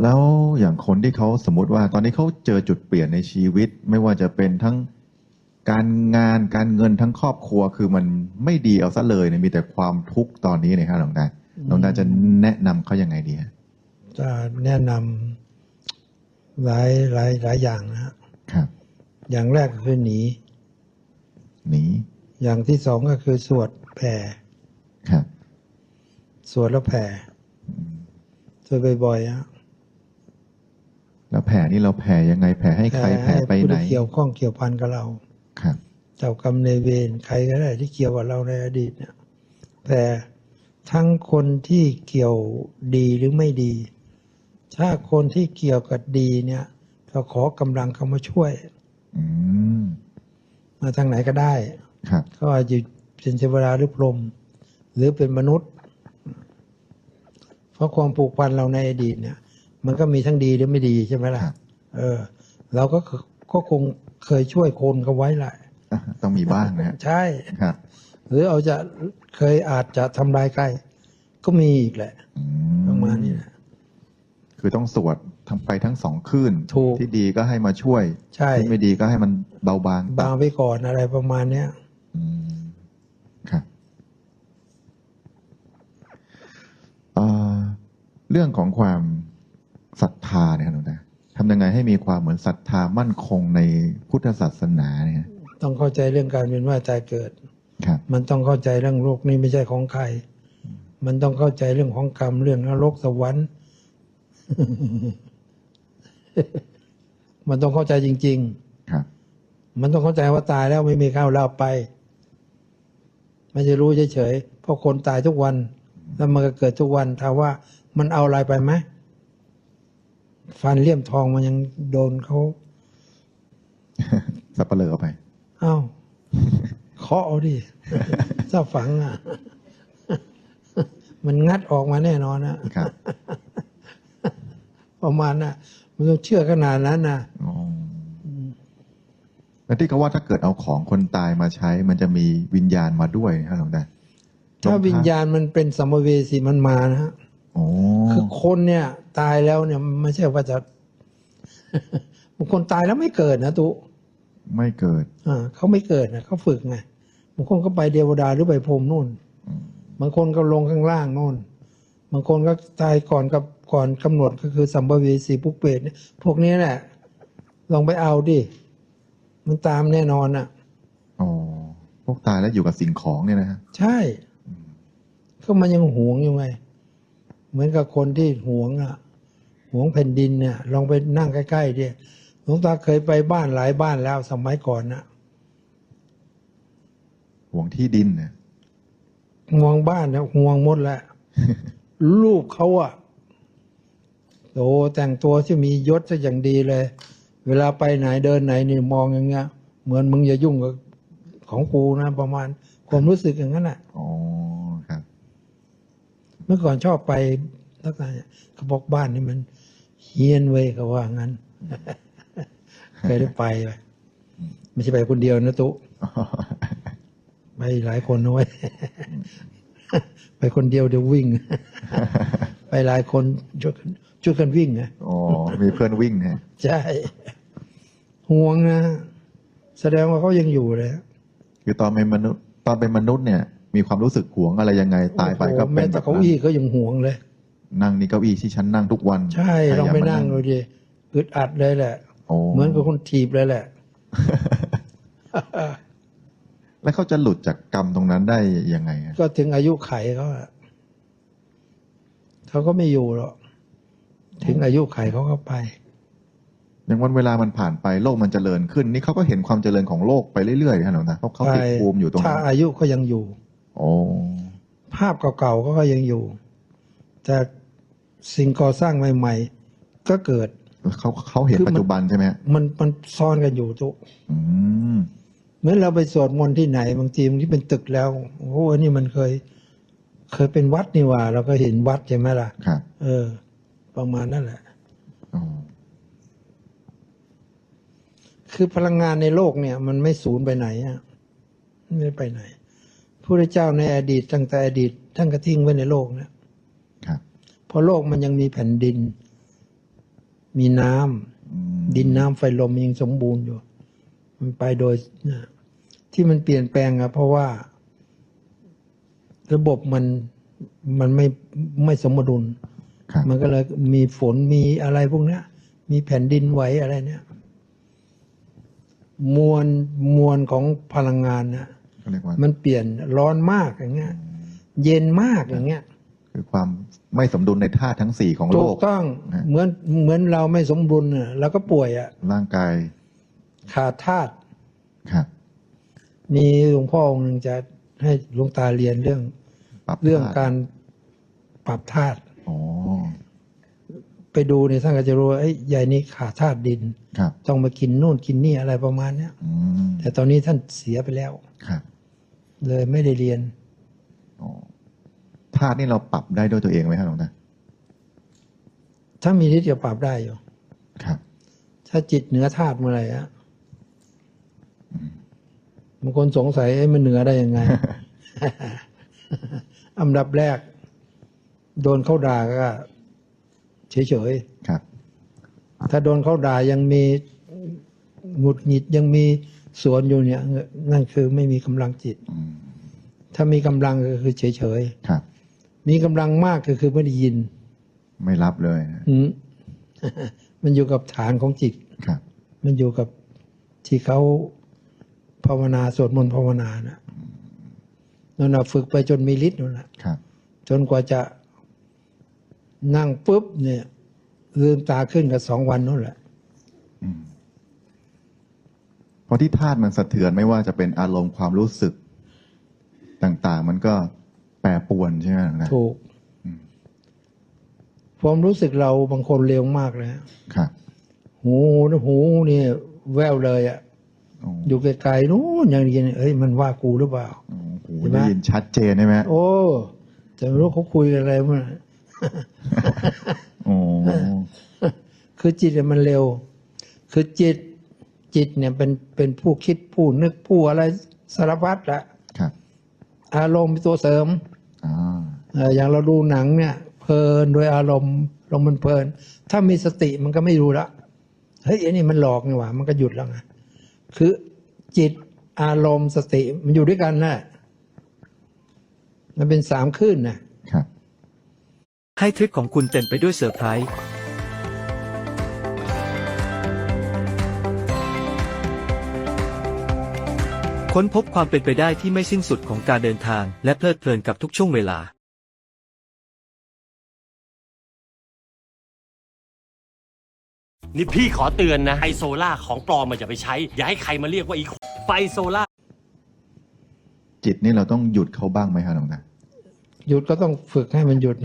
แล้วอย่างคนที่เขาสมมติว่าตอนนี้เขาเจอจุดเปลี่ยนในชีวิต ไม่ว่าจะเป็นทั้งการงานการเงินทั้งครอบครัวคือมันไม่ดีเอาซะเลยเนี่ยมีแต่ความทุกข์ตอนนี้เนะครับหลวงตาหลวงตาจะแนะนำเขายังไงดีฮะจะแนะนำหลายหลายหลายอย่างนะฮะครับ อย่างแรกก็คือหนีหนีอย่างที่สองก็คือสวดแผ่ครับสวดแล้วแผ่สวดบ่อยๆฮะ แล้วแผ่นี่เราแผ่ยังไงแผ่ให้ใครแผ่ไปผู้ไหนที่เกี่ยวข้องเกี่ยวพันกับเราครับเจ้ากรรมในายเวรใครก็ได้ที่เกี่ยวกับเราในอดีตเนี่ยแต่ทั้งคนที่เกี่ยวดีหรือไม่ดี ถ้าคนที่เกี่ยวกับดีเนี่ยก็ขอกำลังเข้ามาช่วยอืมมาทางไหนก็ได้ครับก็อาจจะเป็นเทวดาหรือพรหมหรือเป็นมนุษย์ เพราะความผูกพันเราในอดีตเนี่ย มันก็มีทั้งดีหรือไม่ดีใช่ไหมล่ะครับเออ เราก็ก็คงเคยช่วยคนเขาไว้แหละอะต้องมีบ้างนะฮะใช่ครับ หรือเอาจะเคยอาจจะทำลายใครก็มีอีกแหละอืประมาณนี้แหละคือต้องสวดทำไปทั้งสองคลื่นถูกที่ดีก็ให้มาช่วย ใช่ที่ไม่ดีก็ให้มันเบาบางบางไปก่อนอะไรประมาณเนี้ยอืมครับเอ่อเรื่องของความ ศรัทธาเนี่ยครับหลวงตาทำยังไงให้มีความเหมือนศรัทธามั่นคงในพุทธศาสนาเนี่ยต้องเข้าใจเรื่องการเวียนว่ายตายเกิดครับ มันต้องเข้าใจเรื่องโลกนี้ไม่ใช่ของใคร มันต้องเข้าใจเรื่องของกรรมเรื่องนรกสวรรค์มันต้องเข้าใจจริงครับๆมันต้องเข้าใจว่าตายแล้วไม่มีข้าวเราไป ไม่จะรู้เฉยๆ เพราะคนตายทุกวัน แล้วมันก็เกิดทุกวันถามว่ามันเอาอะไรไปไหม ฟันเลี่ยมทองมันยังโดนเขาสับเปลือเอาไปเอ้าเคาะเอาดิถ้าฝังอะ มันงัดออกมาแน่นอนนะครับประมาณน่ะ มันต้องเชื่อขนาดนั้นนะอ๋อแล้วที่เขาว่าถ้าเกิดเอาของคนตายมาใช้ มันจะมีวิญญาณมาด้วยนะครับหลวงตาถ้าวิญญาณมันเป็นสัมภเวสีมันมานะฮะโอ้คือคนเนี่ย ตายแล้วเนี่ยไม่ใช่ว่าจะบางคนตายแล้วไม่เกิดนะตุไม่เกิดอ่าเขาไม่เกิดนะเขาฝึกไงบางคนก็ไปเดวดาหรือไปพรหมนู่นอืมบางคนก็ลงข้างล่างนู่นบางคนก็ตายก่อนกับก่อนกำหนดก็คือสัมภเวสีปุกเปรตเนี่ยพวกนี้แหละลองไปเอาดิมันตามแน่นอนอะอ๋อพวกตายแล้วอยู่กับสิ่งของเนี่ยนะฮะใช่ก็มันยังหวงอยู่ไงเหมือนกับคนที่หวงอะ หวงแผ่นดินเนี่ยลองไปนั่งใกล้ๆดิหลวงตาเคยไปบ้านหลายบ้านแล้วสมัยก่อนนะห่วงที่ดินเนี่ยห่วงบ้านเนี่ยห่วงหมดแหละลูกเขาอะโตแต่งตัวที่มียศซะอย่างดีเลย เวลาไปไหนเดินไหนนี่มองอย่างเงี้ย เหมือนมึงอย่ายุ่งกับของกูนะ ประมาณความรู้สึกอย่างนั้นอะอ๋อครับ เมื่อก่อนชอบไปลักษณะเนี่ยเขาบอกบ้านนี่มัน เฮี้ยนเว้ยเขาว่างั้นเคยได้ไปเลยไม่ใช่ไปคนเดียวนะตุไปหลายคนนะเว้ยไปคนเดียวเดี๋ยววิ่ง ไปหลายคนช่วยกันช่วยกันวิ่งนะอ๋อมีเพื่อนวิ่งเนี่ยใช่ห่วงนะแสดงว่าเขายังอยู่เลยคือตอนเป็นมนุษย์ ตอนเป็นมนุษย์เนี่ย มีความรู้สึกหวงอะไรยังไงตายไปก็โอ้โหเป็แม้นแบแต่บเก้านั้นอี้ก็ยังห่วงเลย นั่งนี่เก้าอี้ที่ฉันนั่งทุกวันใช่ใครลองยากไปมานั่งดูดิอึดอัดเลยแหละโอ้เหมือนกับคนถีบเลยแหละ แล้วเขาจะหลุดจากกรรมตรงนั้นได้ยังไงอะก็ถึงอายุไขเขาอะเขาก็ไม่อยู่หรอกถึงอายุไขเขาก็ไปอย่างวันเวลามันผ่านไปโลกมันเจริญขึ้น นี่เขาก็เห็นความเจริญของโลกไปเรื่อยๆนะหลวงตาเพราะเขาติดภูมิอยู่ตรงถ้านั้นอายุก็ยังอยู่โอ้ภาพเก่าๆก็ยังอยู่ แต่ สิ่งก่อสร้างใหม่ ๆ ก็เกิดเขาเขาเห็นคือมันปัจจุบันใช่ไหมฮะมันมันซ่อนกันอยู่ทุกอืมเหมือนเราไปสวดมนต์ที่ไหน บางทีมันที่เป็นตึกแล้วโอ้โหอันนี่มันเคย เคยเป็นวัดนี่หว่า เราก็เห็นวัดใช่ไหมล่ะครับเออ ประมาณนั่นแหละอ๋อคือพลังงานในโลกเนี่ย มันไม่สูญไปไหนอะไม่ไปไหนพระพุทธเจ้าในอดีตตั้งแต่อดีตท่านก็ทิ้งไว้ในโลกเนี่ยครับ เพราะโลกมันยังมีแผ่นดิน มีน้ำอืมดินน้ำไฟลมยังสมบูรณ์อยู่ มันไปโดยนะที่มันเปลี่ยนแปลงอะเพราะว่า ระบบมันมันไม่ไม่สมดุลครับมันก็เลยมีฝนมีอะไรพวกเนี้ยมีแผ่นดินไหวอะไรเนี่ย มวลมวลของพลังงานนะก็เรียกว่ามันเปลี่ยนร้อนมากอย่างเงี้ย เย็นมากอย่างเงี้ย คือความ ไม่สมดุลในธาตุทั้งสี่ของโลถูกก ต้องนะ เหมือนเหมือนเราไม่สมดุลน่ะเราก็ป่วยอะร่างกายขาดธาตุครับมีหลวงพ่อองค์หนึ่งจะให้หลวงตาเรียนเรื่องปรับเรื่องธตุการปรับธาตุอ๋อไปดูเนี่ยท่านก็จะรู้ว่าไอ้ยยายนี้ขาดธาตุดิน ครับ ต้องมากินนู่นกินนี่อะไรประมาณเนี้ยอืมแต่ตอนนี้ท่านเสียไปแล้ว ครับเลยไม่ได้เรียน อ๋อ ธาตุนี่เราปรับได้ด้วยตัวเองไหมครับหลวงตาถ้ามีฤทธิ์จะปรับได้อยู่ ครับ ถ้าจิตเหนือธาตุเมื่อไหร่อะบางคนสงสัยเอ้ยมันเหนือได้ยังไง อันดับแรก โดนเขาด่าก็เฉยครับๆถ้าโดนเขาด่ายังมีหงุดหงิดยังมีสวนอยู่เนี่ย นั่นคือไม่มีกำลังจิตอืมถ้ามีกำลังก็คือเฉยครับๆ มีกำลังมากก็คือไม่ได้ยิน ไม่รับเลยนะอืมมันอยู่กับฐานของจิตครับ มันอยู่กับที่เขาภาวนาสวดมนต์ภาวนานะนั่นนะฝึกไปจนมีฤทธิ์นั่นแหละครับ จนกว่าจะนั่งปุ๊บเนี่ยลืมตาขึ้นกับสองวันนั่นแหละอืมเพราะที่ธาตุมันสะเทือนไม่ว่าจะเป็นอารมณ์ความรู้สึกต่าง ๆ มันก็ แปรปรวนใช่ไหมหลวงตาถูกอืมความรู้สึกเราบางคนเร็วมากเลยฮะครับ หูหูเนี่ยแววเลยอะโอ้อยู่ไกลๆนู้นยังได้ยินเอ้ยมันว่ากูหรือเปล่าโอ้โหเห็นไหมได้ยินชัดเจนใช่ไหมโอ้จะไม่รู้เขาคุยกันอะไรมั้งโอ้คือจิตเนี่ยมันเร็ว คือจิตจิตเนี่ยเป็นเป็นผู้คิดผู้นึกผู้อะไรสารพัดละครับอารมณ์เป็นตัวเสริม อ่าเอ่ออย่างเราดูหนังเนี่ยเพลินโดยอารมณ์ลมณ์มันเพลิน ถ้ามีสติมันก็ไม่รู้ละเฮ้ยไอันนี้มันหลอกนี่หว่ามันก็หยุดแล้วไงคือจิตอารมณ์สติมันอยู่ด้วยกันนะมันเป็นสามคลื่นนะครับให้ทริปของคุณเต็มไปด้วยเซอร์ไพรส์ค้นพบความเป็นไปได้ที่ไม่สิ้นสุดของการเดินทาง และเพลิดเพลินกับทุกช่วงเวลา นี่พี่ขอเตือนนะไอโซล่าของปลอมมันอย่าไปใช้ อย่าให้ใครมาเรียกว่าอีไฟโซล่าจิตนี่เราต้องหยุดเขาบ้างไหมครับหลวงตาหยุดก็ต้องฝึกให้มันหยุด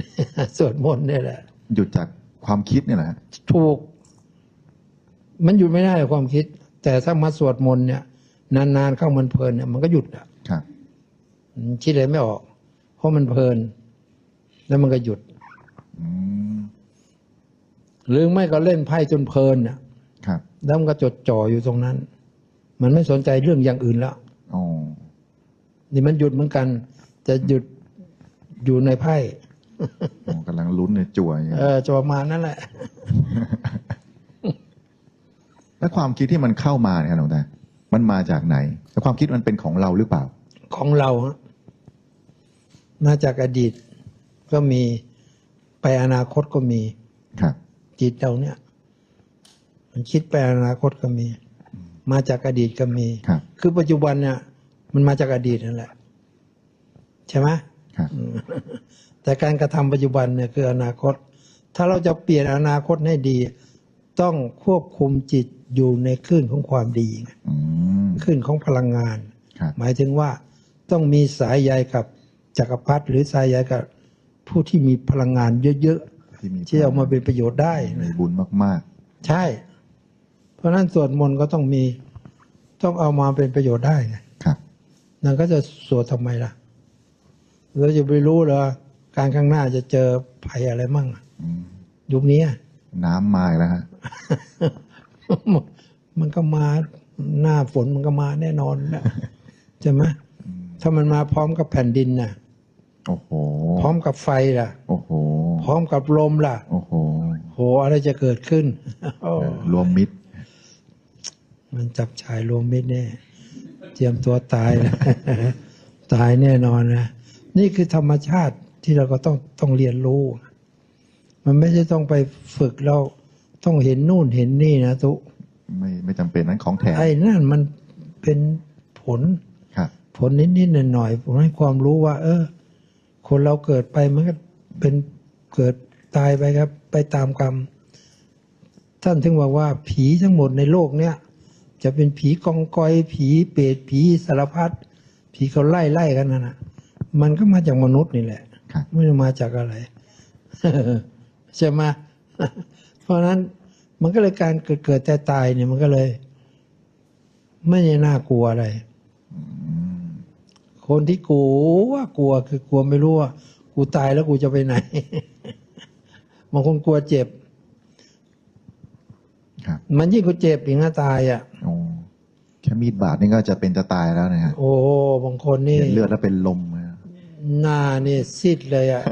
สวดมนต์เนี่ยแหละ หยุดจากความคิดเนี่ยแหละฮะถูก มันหยุดไม่ได้หรอกความคิด แต่ถ้ามาสวดมนต์เนี่ย นานๆเข้ามันเพลินเนี่ยมันก็หยุดอะครับมันคิดอะไรไม่ออก เพราะมันเพลิน แล้วมันก็หยุดอืม หรือไม่ก็เล่นไพ่จนเพลินอะครับแล้วมันก็จดจ่ออยู่ตรงนั้น มันไม่สนใจเรื่องอย่างอื่นแล้วอ๋อนี่มันหยุดเหมือนกัน จะหยุดอยู่ในไพ่โอ้กำลังลุ้นเลยจั่วอย่างเอเงี้ยอจะประมาณนั่นแหละ แล้วความคิดที่มันเข้ามาเนี่ยครับหลวงตามันมาจากไหน แล้วความคิดมันเป็นของเราหรือเปล่า ของเราฮะมาจากอดีตก็มีไปอนาคตก็มีครับ จิตเราเนี่ย มันคิดไปอนาคตก็มี มาจากอดีตก็มีครับคือปัจจุบันเนี่ย มันมาจากอดีตนั่นแหละ ใช่ไหมครับแต่การกระทำปัจจุบันเนี่ยคืออนาคต ถ้าเราจะเปลี่ยนอนาคตให้ดี ต้องควบคุมจิตอยู่ในคลื่นของความดีไงอืมคลื่นของพลังงานครับหมายถึงว่าต้องมีสายใยกับจักรพรรดิหรือสายใยกับผู้ที่มีพลังงานเยอะ ที่มีๆที่เอามาเป็นประโยชน์ได้มีนะบุญมากใช่ เพราะฉะนั้นสวดมนต์ก็ต้องมีต้องเอามาเป็นประโยชน์ได้ไงๆครับนั่นก็จะสวดทำไมล่ะเราจะไปรู้เหรอการข้างหน้าจะเจอภัยอะไรมั่งอะอืมยุคนี้อะน้ำมาอีกแล้วฮะมันก็มาหน้าฝนมันก็มาแน่นอนนะใช่ไหมถ้ามันมาพร้อมกับแผ่นดินน่ะ โอ้โหพร้อมกับไฟล่ะ โอ้โหพร้อมกับลมล่ะ โอ้โหอะไรจะเกิดขึ้นโอ้เออรวมมิตร มันจับชายรวมมิตรแน่เตรียมตัวตายนะตายแน่นอนนะนี่คือธรรมชาติที่เราก็ต้องต้องเรียนรู้ มันไม่ใช่ต้องไปฝึกเราต้องเห็นนู่นเห็นนี่นะทุกไม่ไม่จำเป็นนั้นของแถมไอ้นั่นมันเป็นผลครับผลนิดๆหน่อยๆผมให้ความรู้ว่า เออ คนเราเกิดไปมันก็เป็นเกิดตายไปครับ ไปตามกรรม ท่านถึงบอกว่าผีทั้งหมดในโลกเนี้ยจะเป็นผีกองกอย ผีเปรตผีสารพัดผีเขาไล่ไล่กันนั่นนะมันก็มาจากมนุษย์นี่แหละครับไม่ได้มาจากอะไรใช่ไหมเพราะฉะนั้นมันก็เลยการเกิดเกิดแต่ตายเนี่ยมันก็เลย ไม่ได้น่ากลัวอะไร คนที่กลัวกลัวคือกลัวไม่รู้ว่ากูตายแล้วกูจะไปไหนบางคนกลัวเจ็บครับมันยิ่งกว่าเจ็บอีกนะตายอะโอ้แค่มีดบาดนี่ก็จะเป็นจะตายแล้วนะฮะโอ้บางคนนี่เห็นเลือดแล้วเป็นลมนะหน้านี่ซีดเลยอะ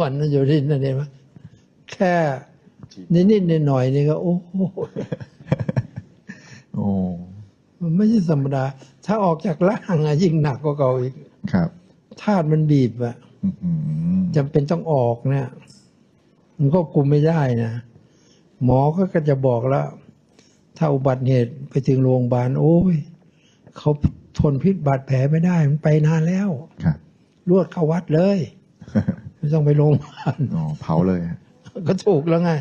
วันนั้นอยู่ที่นั่นเองไหมแค่นิดๆหน่อยๆนี่ก็ โอ้โหโอ้ มันไม่ใช่ธรรมดา ถ้าออกจากร่างอะยิ่งหนักกว่าเก่าอีกครับธาตุมันบีบอะอื้อหือจำเป็นต้องออกเนี่ยมันก็คุมไม่ได้นะหมอก็ก็จะบอกแล้ว ถ้าอุบัติเหตุไปถึงโรงพยาบาล โอ้ยเขาทนพิษบาดแผลไม่ได้ มันไปนานแล้วครับรวดเข้าวัดเลยไม่ต้องไปโรงพยาบาลอ๋อเผาเลยฮะก็ถูกแล้วไง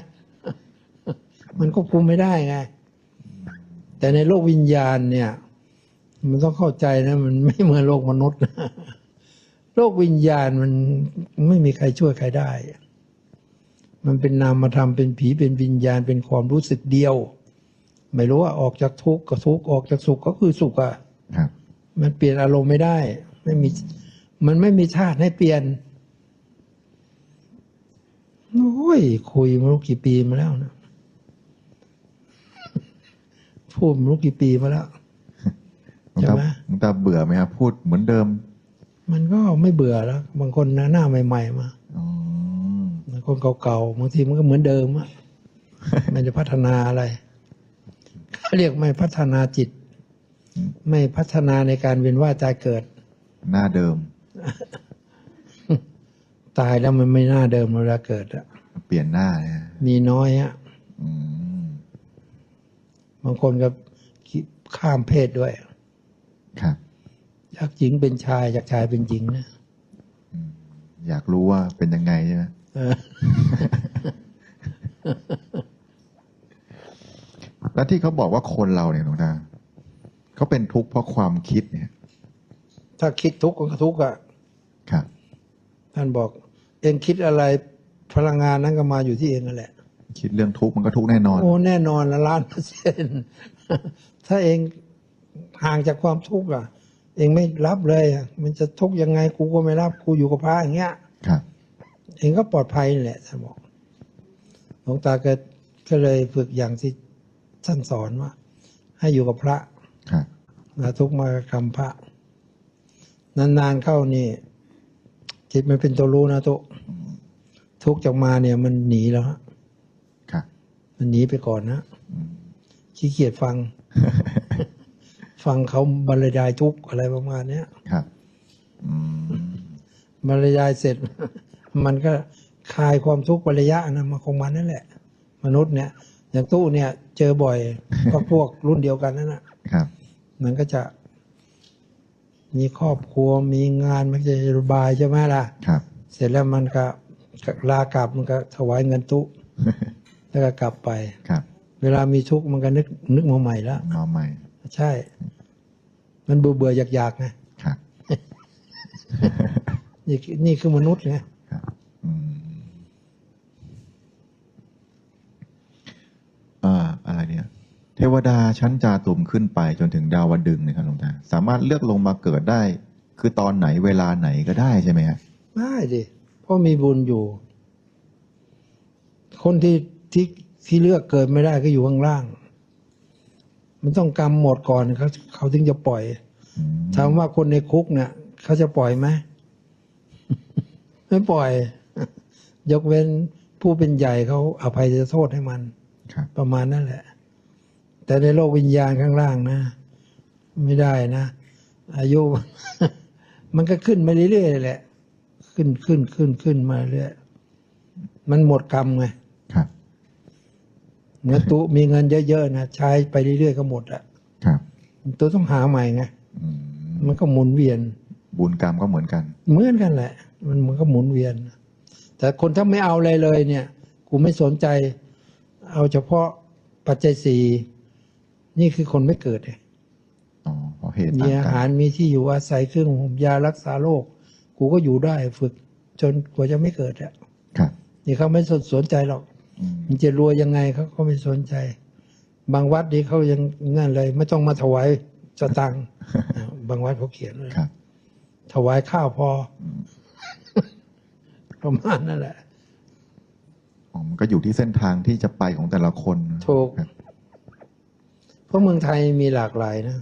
มันก็คุมไม่ได้ไง แต่ในโลกวิญญาณเนี่ย มันต้องเข้าใจนะ มันไม่เหมือนโลกมนุษย์นะโลกวิญญาณมันไม่มีใครช่วยใครได้ มันเป็นนามธรรมเป็นผีเป็นวิญญาณเป็นความรู้สึกเดียว ไม่รู้ว่าออกจากทุกข์ก็ทุกข์ออกจากสุขก็คือสุขอะครับมันเปลี่ยนอารมณ์ไม่ได้ ไม่มี มันไม่มีธาตุให้เปลี่ยนโอ้ยคุยมารู้กี่ปีมาแล้วนะ พูดมารู้กี่ปีมาแล้วหลวงใช่ตาไหมหลวงตาเบื่อไหมครับพูดเหมือนเดิม มันก็ไม่เบื่อแล้ว บางคนนะหน้าใหม่ ๆ มาอ๋อบางคนเก่าๆบางทีมันก็เหมือนเดิมอะไม่ได้พัฒนาอะไรเขาเรียกไม่พัฒนาจิต ไม่พัฒนาในการเวียนว่ายตายเกิด หน้าเดิม ตายแล้วมันไม่น่าเดิมเวลาเกิดอะเปลี่ยนหน้านะฮะมีน้อยอะอืม บางคนก็ข้ามเพศด้วย ครับจากหญิงเป็นชายจากชายเป็นหญิงนะอยากรู้ว่าเป็นยังไงใช่ไหมเออแล้วที่เขาบอกว่าคนเราเนี่ยหลวงตาเขาเป็นทุกข์เพราะความคิดเนี่ย ถ้าคิดทุกข์ก็ทุกข์อะครับท่านบอก เองคิดอะไรพลังงานนั้นก็มาอยู่ที่เองนั่นแหละ คิดเรื่องทุกข์มันก็ทุกข์แน่นอน โอ้แน่นอนละล้านเปอร์เซ็นต์ถ้าเองห่างจากความทุกข์อะ เองไม่รับเลยอะมันจะทุกข์ยังไงกูก็ไม่รับกูอยู่กับพระอย่างเงี้ยครับ เองก็ปลอดภัยนี่แหละท่านบอกหลวงตาก็ก็เลยฝึกอย่างที่ท่านสอนว่า ให้อยู่กับพระครับนะทุกข์มากับคำพระ นานๆเข้านี่ จิตมันเป็นตัวรู้นะทุกทุกข์จากมาเนี่ยมันหนีแล้วฮะครับ มันหนีไปก่อนนะขี้เกียจฟัง ฟังเขาบรรยายทุกข์อะไรประมาณเนี้ยครับอืมบรรยายเสร็จ มันก็คลายความทุกข์ประยะนะมาของมันนั่นแหละ มนุษย์เนี่ย อย่างตู้เนี่ย เจอบ่อยก็พวกรุ่นเดียวกันนั่นนะครับ มันก็จะ มีครอบครัวมีงานมันจะระบายใช่ไหมล่ะครับ เสร็จแล้วมันก็ลากลับมันก็ถวายเงินตู้ แล้วก็กลับไปครับ เวลามีทุกข์มันก็นึกนึกมาใหม่แล้วมาใหม่ ใช่ มันเบื่อเบื่ออยากอยากๆไงครับนี่คือนี่คือมนุษย์ไงครับอืมอ่าอะไรเนี่ย เทวดาชั้นจาตุมขึ้นไปจนถึงดาวดึงส์นะครับหลวงตาสามารถเลือกลงมาเกิดได้ คือตอนไหนเวลาไหนก็ได้ใช่ไหมฮะได้ดิเพราะมีบุญอยู่ คนที่ ที่ที่เลือกเกิดไม่ได้ก็อยู่ข้างล่าง มันต้องกรรมหมดก่อนเขาเขาถึงจะปล่อยอืมถามว่าคนในคุกเนี่ยเขาจะปล่อยไหมไม่ปล่อย ยกเว้นผู้เป็นใหญ่เขาอภัยโทษให้มันครับประมาณนั่นแหละ แต่ในโลกวิญญาณข้างล่างนะ ไม่ได้นะ อายุ มันก็ขึ้นมาเรื่อยๆแหละ ขึ้นขึ้นขึ้นขึ้นมาเรื่อยมันหมดกรรมไง ครับเหมื่อนตุมีเงินเยอะๆนะใช้ไปเรื่อยๆก็หมดอะครับตัวต้องหาใหม่ไงอืมมันก็หมุนเวียน บุญกรรมก็เหมือนกัน เหมือนกันแหละ มันมันก็หมุนเวียน แต่คนถ้าไม่เอาอะไรเลยเนี่ย กูไม่สนใจ เอาเฉพาะปัจจัยสี่นี่คือคนไม่เกิดไงอ๋อเพราะเหตุมีต่างอากัหารนมีที่อยู่อาศัยเครื่องห่มยารักษาโรคกูก็อยู่ได้ฝึกจนกว่าจะไม่เกิดอะครับนี่เขาไม่สนสนใจหรอกอื มมันจะรวยยังไงเขาก็ไม่สนใจ บางวัดนี่เขายังนั่นเลย ไม่ต้องมาถวายสตังค์อ่าบางวัดเขาเขียนเลยครับถวายข้าวพออประมาณนั่นแหละอ๋อมันก็อยู่ที่เส้นทางที่จะไปของแต่ละคนถูกครับเพราะเมืองไทยมีหลากหลายนะ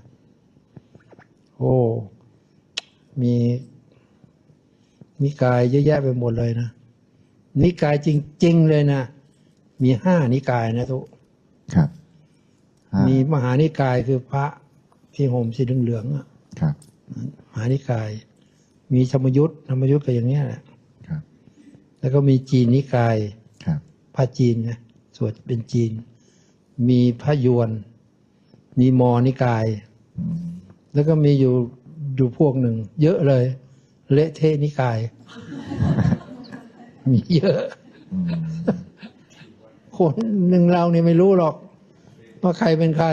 โอ้มีนิกายเยอะแยะไปหมดเลยนะนิกายจริง ๆ เลยนะ มีห้านิกายนะทุกครับห้ามีมหานิกายคือพระที่ห่มสีเหลืองๆอะครับมหานิกาย มีธรรมยุทธ์ธรรมยุทธ์ก็อย่างเนี้ยแหละครับ แล้วก็มีจีนนิกายครับพระจีนนะสวดเป็นจีน มีพระยวน มีมอนิกายอืมแล้วก็มีอยู่อยู่พวกหนึ่ง เยอะเลย เละเทะนิกาย มีเยอะอืม คนหนึ่งเราเนี่ยไม่รู้หรอก ว่าใครเป็นใคร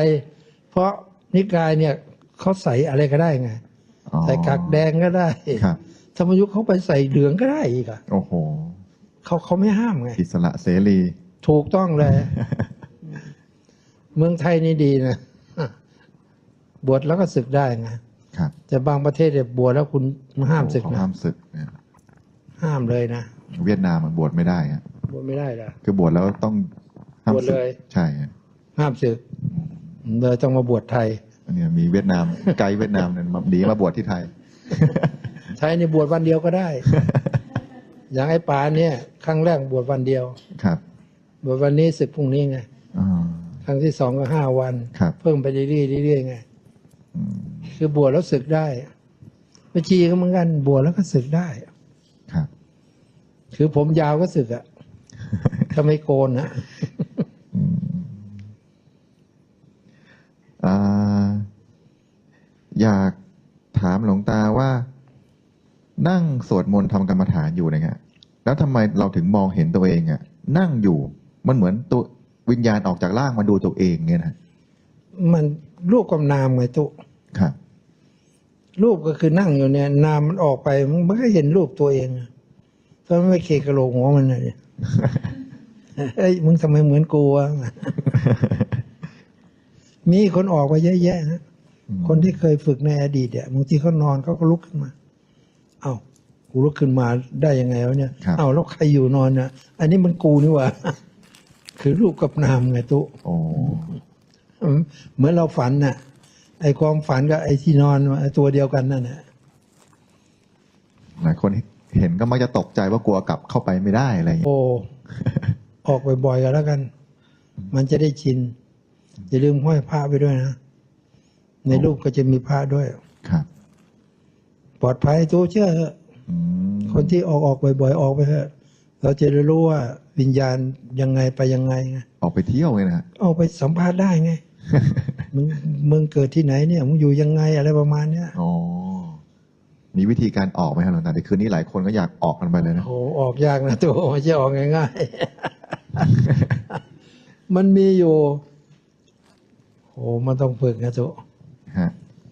เพราะนิกายเนี่ยเขาใส่อะไรก็ได้ไงอ๋อใส่กักแดงก็ได้ครับธรรมยุทธ์เขาไปใส่เหลืองก็ได้อีกอะโอ้โหเขาเขาไม่ห้ามไงอิสระเสรี ถูกต้องเลย เมืองไทยนี่ดีนะบวชแล้วก็ศึกได้ไงครับแต่บางประเทศเนี่ยบวชแล้วคุณห้ามศึกเขานะห้ามศึกเนี่ยห้ามเลยนะเวียดนามมันบวชไม่ได้อะบวชไม่ได้ละคือบวชแล้วต้องห้าม บวชศึเลกยใช่ฮะห้ามศึกเลยต้องมาบวชไทยอันเนี้ยมีเวียดนามไกด์เวียดนามเนี่ยมาหนีมาบวชที่ไทยไทยนี่บวชวันเดียวก็ได้ อย่างไอ้ปานเนี่ยครั้งแรกบวชวันเดียวครับ บวชวันนี้ศึกพรุ่งนี้ไงอ๋อครั้งที่สองก็ห้าวันครับเพิ่มไปเรื่อยๆเรื่อยๆไงอืมคือบวชแล้วศึกได้บัญชีก็เหมือนกันบวชแล้วก็ศึกได้ครับ คือผมยาวก็ศึกอะถ้าไม่โกนนะ อยากถามหลวงตาว่านั่งสวดมนต์ทำกรรมฐานอยู่เนี่ยฮะแล้วทำไมเราถึงมองเห็นตัวเองอะนั่งอยู่มันเหมือนตัววิญญาณออกจากร่างมาดูตัวเองเนี่ยนะมันรูปกับนามไงตุครับรูปก็คือนั่งอยู่เนี่ย นามมันออกไปมันก็เห็นรูปตัวเองอะถ้าไม่เคกระโหลกหัวมันน่ะเนี่ยเอ้ยมึงทำไมเหมือนกูวะมีคนออกไปเยอะแยะนะอืม คนที่เคยฝึกในอดีตเนี่ยบางทีเขานอนเขาก็ลุกขึ้นมา เอ้ากูลุกขึ้นมาได้ยังไงวะเนี่ยครับเอ้าแล้วใครอยู่นอนน่ะอันนี้มันกูนี่หว่า คือรูปกับนามไงตุโอ้อืมเหมือนเราฝันน่ะ ไอ้ความฝันกับไอ้ที่นอนไอ้ตัวเดียวกันนั่นแหละหลายคนเห็นก็มักจะตกใจว่ากลัวกลับเข้าไปไม่ได้อะไรอย่างเงี้ยโอ้ออกบ่อยๆกันแล้วกัน มันจะได้ชินอย่าลืมห้อยพระไปด้วยนะ ในรูปก็จะมีพระด้วย ครับ ปลอดภัยตัวเชื่อเถอะอืมคนที่ออกออกบ่อยๆ ออกไปเถอะเราจะได้รู้ว่าวิญญาณยังไงไปยังไงไงออกไปเที่ยวเลยนะฮะเอาไปสัมภาษณ์ได้ไงมึงมึงเกิดที่ไหนเนี่ยมึงอยู่ยังไงอะไรประมาณเนี้ยอ๋อมีวิธีการออกไหมครับหลวงตาในคืนนี้หลายคนก็อยากออกกันไปเลยนะโอ้ออกยากนะตัวไม่ใช่ออกง่ายๆมันมีอยู่โอ้มันต้องฝึกนะตัวฮะ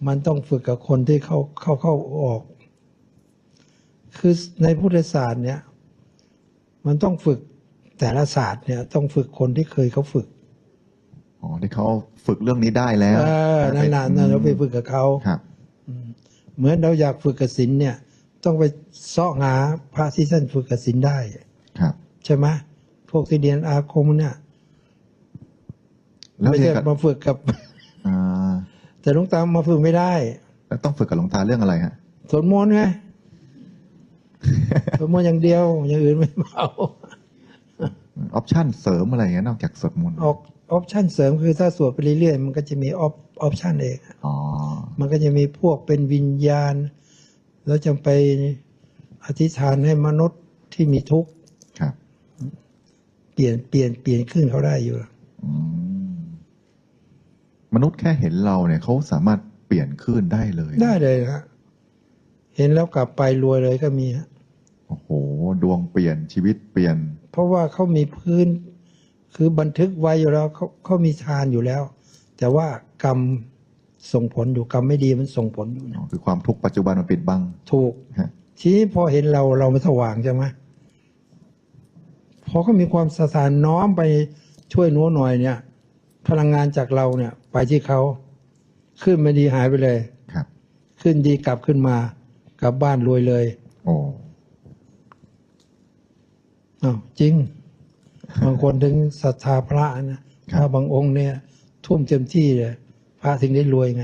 มันต้องฝึกกับคนที่เข้าเข้าเข้าออก คือในพุทธศาสตร์เนี่ย มันต้องฝึกแต่ละศาสตร์เนี่ยต้องฝึกคนที่เคยเขาฝึกอ๋อที่เขาฝึกเรื่องนี้ได้แล้วเออนั่นน่ะนั่นเราไปฝึกกับเขาครับเหมือนเราอยากฝึกกสินเนี่ย ต้องไปเสาะหาพระที่ท่านฝึกกสินได้ครับ ใช่ไหมพวกที่เรียนอาคมเนี่ยแล้วไม่เรียใช่นกับมาฝึกกับอ่า แต่หลวงตามาฝึกไม่ได้ แล้วต้องฝึกกับหลวงตาเรื่องอะไรฮะสวดมนต์ไงสวดมนต์อย่างเดียว อย่างอื่นไม่เอาอปชันเสริมอะไรอย่างเงี้ยนอกจากสวดมนต์ออกออปชันเสริมคือถ้าสวดไปเรื่อยๆ มันก็จะมีออปออปชันเองอ๋อมันก็จะมีพวกเป็นวิญญาณ แล้วจะไปอธิษฐานให้มนุษย์ที่มีทุกข์ครับเปลี่ยนเปลี่ยนเปลี่ยนขึ้นเขาได้อยู่อืม มนุษย์แค่เห็นเราเนี่ยเขาสามารถเปลี่ยนคลื่นได้เลยได้เลยนะฮะเห็นแล้วกลับไปรวยเลยก็มีฮะโอ้โห ดวงเปลี่ยนชีวิตเปลี่ยน เพราะว่าเขามีพื้น คือบันทึกไว้อยู่แล้วเขาเขามีทานอยู่แล้ว แต่ว่ากรรมส่งผลอยู่กรรมไม่ดีมันส่งผลอยู่นะคือความทุกข์ปัจจุบันมันปิดบังถูกฮะ ทีนี้พอเห็นเราเราไม่สว่างใช่ไหมพอเขามีความสถานน้อมไปช่วยโน้นหน่อยเนี่ย พลังงานจากเราเนี่ย ไปที่เขาขึ้นไม่ดีหายไปเลยครับ ขึ้นดีกลับขึ้นมากลับบ้านรวยเลย โอ้อ้าวจริง บางคนถึงศรัทธาพระนะพระบางองค์เนี่ย ทุ่มเต็มที่เลยพระถึงได้รวยไง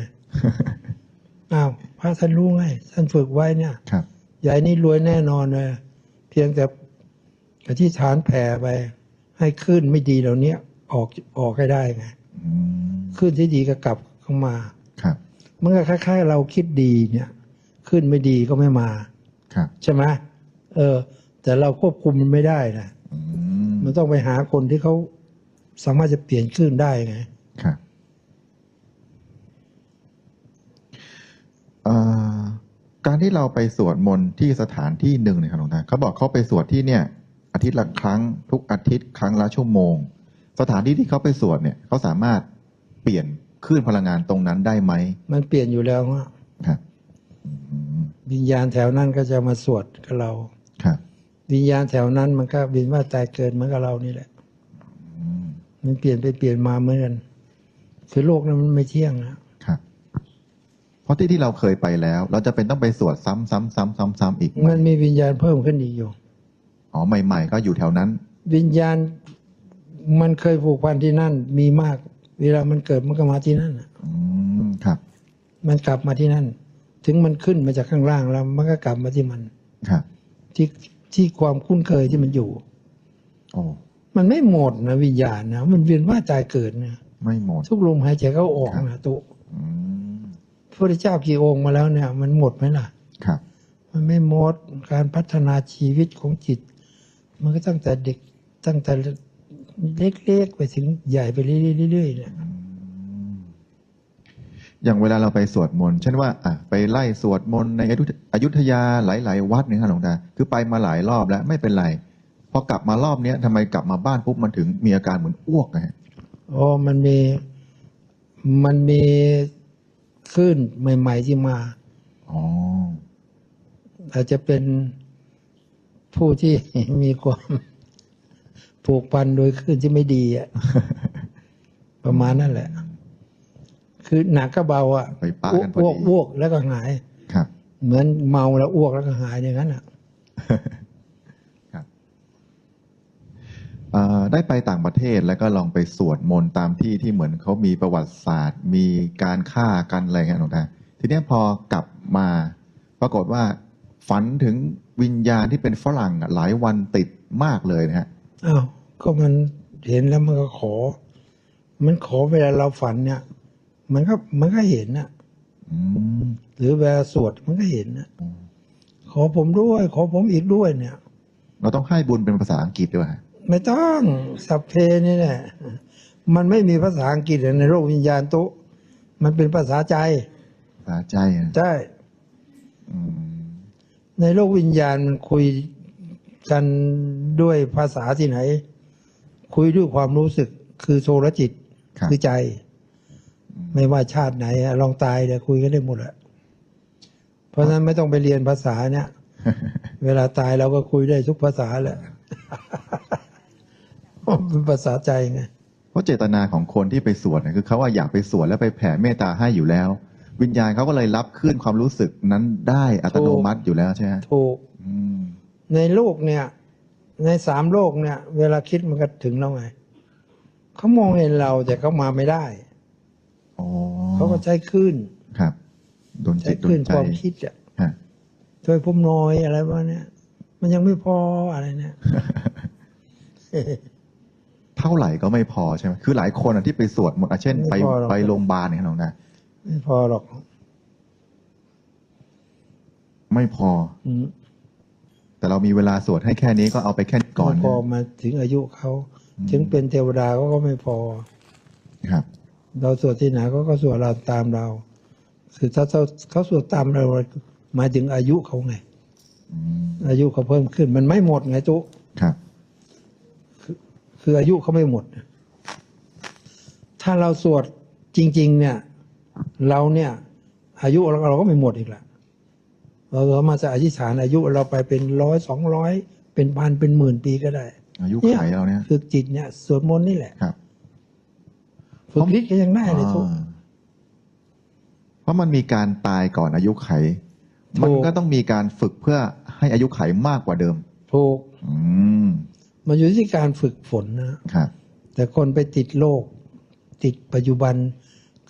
อ้าวพระท่านรู้ไงท่านฝึกไว้เนี่ยครับยายนี่รวยแน่นอนเลยเพียงแต่อธิษฐานแผ่ไป ให้ขึ้นไม่ดีเหล่านี้ ออกออกให้ได้ไงอืมขึ้นที่ดีก็กลับเข้ามาครับมันก็คล้ายๆ เราคิดดีเนี่ย ขึ้นไม่ดีก็ไม่มาครับใช่ไหมเออ แต่เราควบคุมมันไม่ได้นะอืมมันต้องไปหาคนที่เขาสามารถจะเปลี่ยนคลื่นได้ไงครับเอ่อการที่เราไปสวดมนต์ที่สถานที่หนึ่งเนี่ยครับหลวงตาเขาบอกเขาไปสวดที่เนี่ย อาทิตย์ละครั้งทุกอาทิตย์ครั้งละชั่วโมง สถานที่ที่เขาไปสวดเนี่ยเขาสามารถเปลี่ยนคลื่นพลังงานตรงนั้นได้ไหมมันเปลี่ยนอยู่แล้วอะครับอืมวิญญาณแถวนั้นก็จะมาสวดกับเรา ครับ วิญญาณแถวนั้นมันก็บินว่าตายเกิดเหมือนกับเรานี่แหละอืมมันเปลี่ยนไปเปลี่ยนมาเหมือนกันคือโลกนั้นมันไม่เที่ยงนะครับ เพราะที่ที่เราเคยไปแล้ว เราจะเป็นต้องไปสวดซ้ำซ้ำซ้ำซ้ำซ้ำอีกไหมมันมีวิญญาณเพิ่มขึ้นอีกอยู่ อ๋อใหม่ ๆ ก็อยู่แถวนั้น วิญญาณ มันเคยผูกพันที่นั่น มีมาก เวลามันเกิดมันก็มาที่นั่นน่ะอืมครับ มันกลับมาที่นั่น ถึงมันขึ้นมาจากข้างล่างแล้ว มันก็กลับมาที่มันครับ ที่ที่ความคุ้นเคยที่มันอยู่โอ้มันไม่หมดนะวิญญาณนะมันเวียนว่าตายเกิดนะไม่หมด ทุกลมหายใจเข้าออกครับนะตุอืมพระพุทธเจ้ากี่องค์มาแล้วเนี่ย มันหมดไหมล่ะ ครับ มันไม่หมดการพัฒนาชีวิตของจิต มันก็ตั้งแต่เด็กตั้งแต่ เล็กๆไปถึงใหญ่ไปเรื่อยๆเนี่ยอย่างเวลาเราไปสวดมนต์เช่นว่าอะไปไล่สวดมนต์ในอยุธอยุธยาหลาย ๆ วัดเนี่ยครับหลวงตาคือไปมาหลายรอบแล้วไม่เป็นไรพอกลับมารอบเนี้ยทำไมกลับมาบ้านปุ๊บมันถึงมีอาการเหมือนอ้วกนะฮะอ๋อมันมีมันมีคลื่นใหม่ ๆ ที่มาอ๋ออาจจะเป็นผู้ที่มีความ ผูกพันโดยคลื่นที่ไม่ดีอะประมาณนั่นแหละ คือหนักก็เบาอะไปปะกันพออ้วกดีอ้วกแล้วก็หายครับ เหมือนเมาแล้วอ้วกแล้วก็หายอย่างนั้นอะครับเอ่อได้ไปต่างประเทศแล้วก็ลองไปสวดมนต์ตามที่ที่เหมือนเขามีประวัติศาสตร์ มีการฆ่ากันอะไรเงี้ยหลวงตาทีเนี้ยพอกลับมาปรากฏว่าฝันถึงวิญญาณที่เป็นฝรั่งอะหลายวันติดมากเลยนะฮะ อ้าวก็มันเห็นแล้วมันก็ขอ มันขอเวลาเราฝันเนี่ย มันก็มันก็เห็นนะอืมหรือเวลาสวดมันก็เห็นนะขอผมด้วย ขอผมอีกด้วยเนี่ย เราต้องให้บุญเป็นภาษาอังกฤษด้วยฮะไม่ต้องสัพเพนี่แหละมันไม่มีภาษาอังกฤษในโลกวิญญาณตุ มันเป็นภาษาใจ ภาษาใจอะใช่อืมในโลกวิญญาณมันคุย กันด้วยภาษาที่ไหน คุยด้วยความรู้สึกคือโทรจิตครับ คือใจ ไม่ว่าชาติไหนอะลองตายเดี๋ยวคุยกันได้หมดอะเพราะฉะนั้นไม่ต้องไปเรียนภาษาเนี่ย เวลาตายเราก็คุยได้ทุกภาษาแหละ เป็นภาษาใจไง เพราะเจตนาของคนที่ไปสวดเนี่ยคือเขาว่าอยากไปสวดแล้วไปแผ่เมตตาให้อยู่แล้ว วิญญาณเขาก็เลยรับขึ้นความรู้สึกนั้นได้อัตโนมัติอยู่แล้วใช่ไหมถูกอืม ในโลกเนี่ย ในสามโลกเนี่ย เวลาคิดมันก็ถึงแล้วไงเขามองเห็นเราแต่เขามาไม่ได้อ๋อเขาก็ใช้คลื่นครับโดนใช้จิตโดคลื่นนใจความคิดอะฮะช่วยผมหน้อยอะไรวะเนี่ย มันยังไม่พออะไรเนี่ยเท่าไหร่ก็ไม่พอใช่ไหมคือหลายคนอะที่ไปสวดมนต์อะเช่น ไปไม่พอหรอกไปโรงพยาบาลเนี่ยหลวงตาไม่พอหรอก ไม่พออืม แต่เรามีเวลาสวดให้แค่นี้ก็เอาไปแค่นี้ก่อนไม่พอมาถึงอายุเขาถึงเป็นเทวดาเขาก็ไม่พอครับ เราสวดที่ไหนเขาก็สวดเราตามเรา คือถ้าเขาเขาสวดตามเราหมายถึงอายุเขาไงอืมอายุเขาเพิ่มขึ้น มันไม่หมดไงจุครับคืออายุเขาไม่หมด ถ้าเราสวดจริง ๆ เนี่ย เราเนี่ย อายุเราเราก็ไม่หมดอีกละ เราเรามาจะอธิษฐานอายุเราไปเป็นร้อยสองร้อยเป็นพันเป็นหมื่นปีก็ได้ อายุเนี่ยไขเราเนี่ยฝึกจิตเนี่ยสวดมนต์นี่แหละครับฝึกฤทธิ์ก็ยังได้เลยทุกอ่าเพราะมันมีการตายก่อนอายุไขถูกมันก็ต้องมีการฝึกเพื่อให้อายุไขมากกว่าเดิมถูกอืมมันอยู่ที่การฝึกฝนนะครับ แต่คนไปติดโลก ติดปัจจุบัน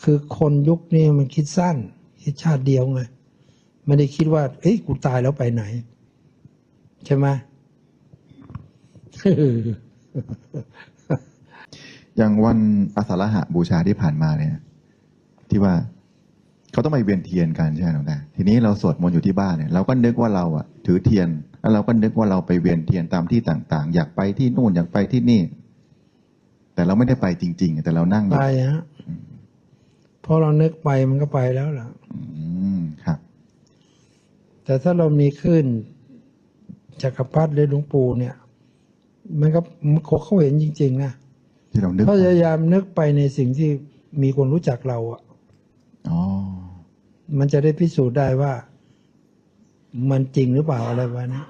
คือคนยุคนี้มันคิดสั้น คิดชาติเดียวไง ไม่ได้คิดว่าเอ้ยกูตายแล้วไปไหน ใช่ไหมอย่างวันอาสาฬหะบูชาที่ผ่านมาเนี่ย ที่ว่าเขาต้องไปเวียนเทียนกันใช่ไหมหลวงตาทีนี้เราสวดมนต์อยู่ที่บ้านเนี่ยเราก็นึกว่าเราอะถือเทียน แล้วเราก็นึกว่าเราไปเวียนเทียนตามที่ต่าง ๆ อยากไปที่นู่นอยากไปที่นี่ แต่เราไม่ได้ไปจริง ๆ แต่เรานั่งอไปยู่ฮะพอเรานึกไปมันก็ไปแล้วล่ะ อืมครับ แต่ถ้าเรามีขึ้นจักรพรรดิหรือหลวงปู่เนี่ย มันก็มันเขาเห็นจริง ๆ นะที่เรานึกพยายามนึกไปในสิ่งที่มีคนรู้จักเราอะอ๋อมันจะได้พิสูจน์ได้ว่า มันจริงหรือเปล่าอะไรวะนะ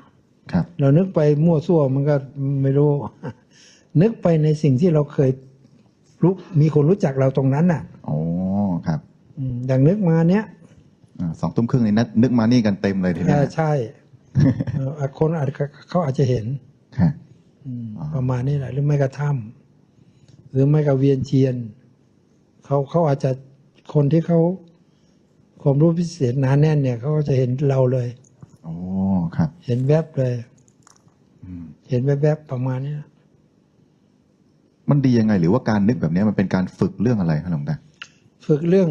ครับ เรานึกไปมั่วซั่วมันก็ไม่รู้ นึกไปในสิ่งที่เราเคยรู้มีคนรู้จักเราตรงนั้นน่ะ อ๋อ ครับอืมอย่างนึกมาเนี้ย อ่าสองทุ่มครึ่งนี่นัดนึกมานี่กันเต็มเลยทีเอเนี้ยอใช่เอออะคนอาจจะเขาอาจจะเห็นครับอืมอ๋อ ประมาณนี้แหละหรือไม่กระถ้ำหรือไม่กับเวียนเทียนเขาเขาอาจจะคนที่เขาความรู้พิเศษหนาแน่นเนี่ยเขาก็จะเห็นเราเลยอ๋อครับ เห็นแวบเลย อืม เห็นแวบๆประมาณเนี้ยมันดียังไง หรือว่าการนึกแบบเนี้ยมันเป็นการฝึกเรื่องอะไรครับหลวงตาฝึกเรื่อง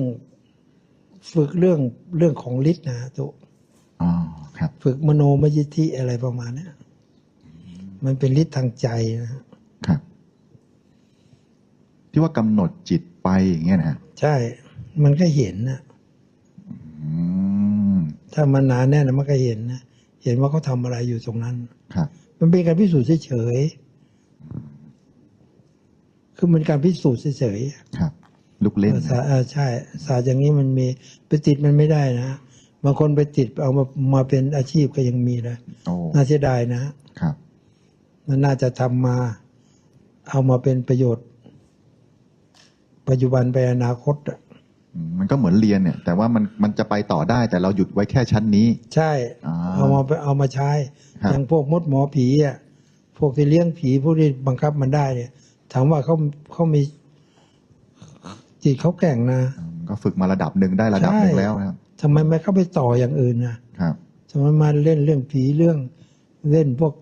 ฝึกเรื่องเรื่องของฤทธิ์นะตุอ๋อครับ ฝึกมโนมยิทธิอะไรประมาณเนี้ยมันเป็นฤทธิ์ทางใจนะฮะครับ ที่ว่ากำหนดจิตไปอย่างเงี้ยนะฮะใช่ มันก็เห็นนะอืมถ้ามันหนาแน่นนะมันก็เห็นนะเห็นว่าเขาทำอะไรอยู่ตรงนั้น ครับ มันเป็นการพิสูจน์เฉยๆคือมันการพิสูจน์เฉยครับ ลูกๆเล่นภาษาอ่าใช่ศาสตร์อย่างนี้มันมีไปติดมันไม่ได้นะบางคนไปติดเอามามาเป็นอาชีพก็ยังมีเลยโอ้น่าเสียดายนะครับมันน่าจะทำมา เอามาเป็นประโยชน์ ปัจจุบันไปอนาคตอะอืมมันก็เหมือนเรียนเนี่ย แต่ว่ามันมันจะไปต่อได้ แต่เราหยุดไว้แค่ชั้นนี้ ใช่อ่าเอามาไปเอามาใช้ครับอย่างพวกมดหมอผีอะพวกที่เลี้ยงผีพวกที่บังคับมันได้เนี่ย ถามว่าเขาเขามี จิตเขาแกร่งนะอืมก็ฝึกมาระดับหนึ่งได้ระดับหนึ่งแล้วนะครับทำไมไม่เข้าไปต่ออย่างอื่นนะครับทำไมมาเล่นเรื่องผีเรื่องเล่นพวก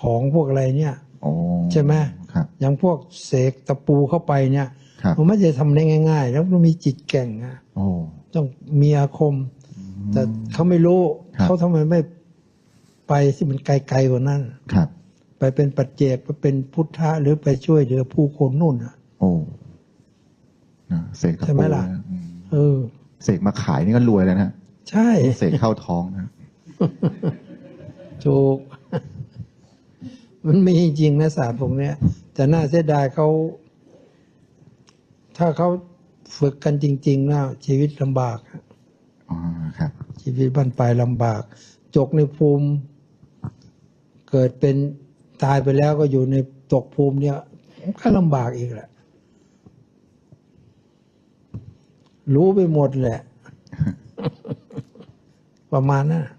ของพวกอะไรเนี่ยโอ้ใช่ไหมครับอย่างพวกเสกตะปูเข้าไปเนี่ยครับมันไม่ได้ทำได้ง่าย ๆ แล้วต้องมีจิตแกร่งอะโอ้ต้องมีอาคม แต่เขาไม่รู้ครับเขาทำไมไม่ไปที่มันไกลๆกว่านั้นครับ ไปเป็นปัจเจกไปเป็นพุทธะหรือไปช่วยเหลือผู้คนนู่นน่ะโอ้นะ เสกตะใช่ไหมปูล่ะนะอืมเออเสกมาขายนี่ก็รวยแล้วนะใช่เสกเข้าท้องนะถูก มันมีจริงๆนะศาสตร์พวกเนี้ยแต่น่าเสียดายเขาถ้าเขาฝึกกันจริง ๆนะชีวิตลำบากอ๋อครับ ชีวิตบ้านปลายลำบาก จกในภูมิ เกิดเป็นตายไปแล้วก็อยู่ในตกภูมิเนี่ยก็ลำบากอีกแหละ รู้ไปหมดแหละ ประมาณนั้นน่ะ